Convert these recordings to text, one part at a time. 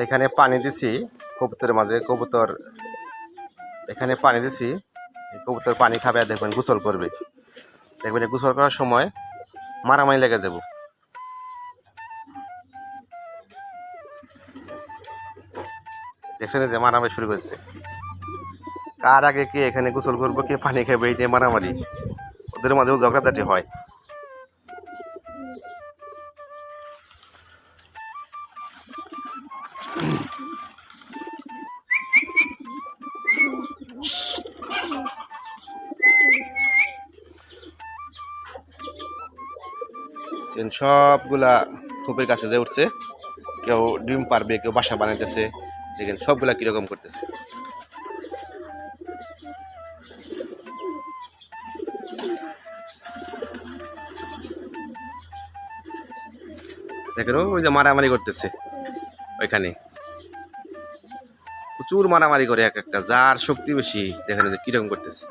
এখানে পানি দিছি, কবুতরের মাঝে কবুতর। এখানে পানি দিছি কবুতর পানি খাবে আর দেখবেন গোসল করবে। দেখবেন গোসল করার সময় মারামারি লেগে যাব। দেখছেন যে মারামারি শুরু করছে কার আগে কে এখানে গোসল করব, কে পানি খাবে, এই নিয়ে মারামারি। ওদের মাঝেও ঝগড়াঝাটি হয়। দেখছেন, সবগুলা খোপের কাছে যে উঠছে, কেউ ডিম পারবে, কেউ বাসা বানাইতেছে, দেখেন সবগুলা কীরকম করতেছে। দেখেন, ওই যে মারামারি করতেছে, ওইখানে। প্রচুর মারামারি করে এক একটা, যার শক্তি বেশি, দেখেন যে কীরকম করতেছে।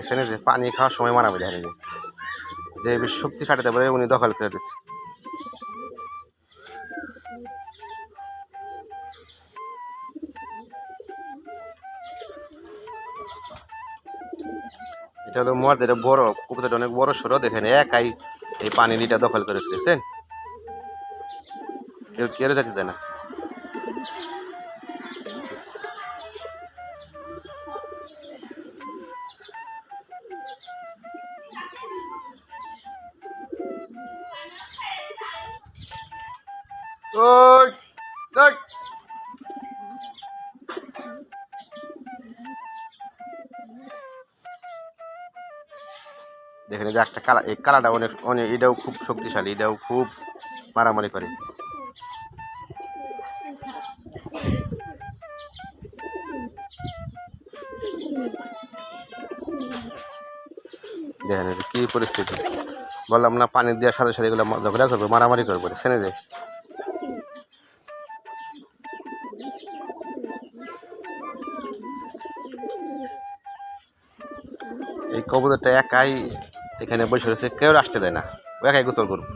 এখানে যে পানি খাওয়ার সময় দেখেন এই যে বেশি শক্তি খাটাতে পারে, উনি দখল করে দিচ্ছে এটা হলো মর্দের বড়, কুকুরটা অনেক বড়, সরো, দেখেন একাই এই পানি লিটা দখল করেছে দেখছেন? কেউ কেউ যেতে দেয় না। দেখেন যে একটা কালা এই কালাটা অনেক অনেক এটাও খুব শক্তিশালী, এটাও খুব মারামারি করে। দেখেন কি পরিস্থিতি। বললাম না, পানি দেওয়ার সাথে সাথে এগুলো ঝগড়া করবে মারামারি করবে সেনে যায়। এই কবুতরটা একাই এখানে বসে রয়েছে কেউ আসতে দেয় না। ও একাই গোসল করবে।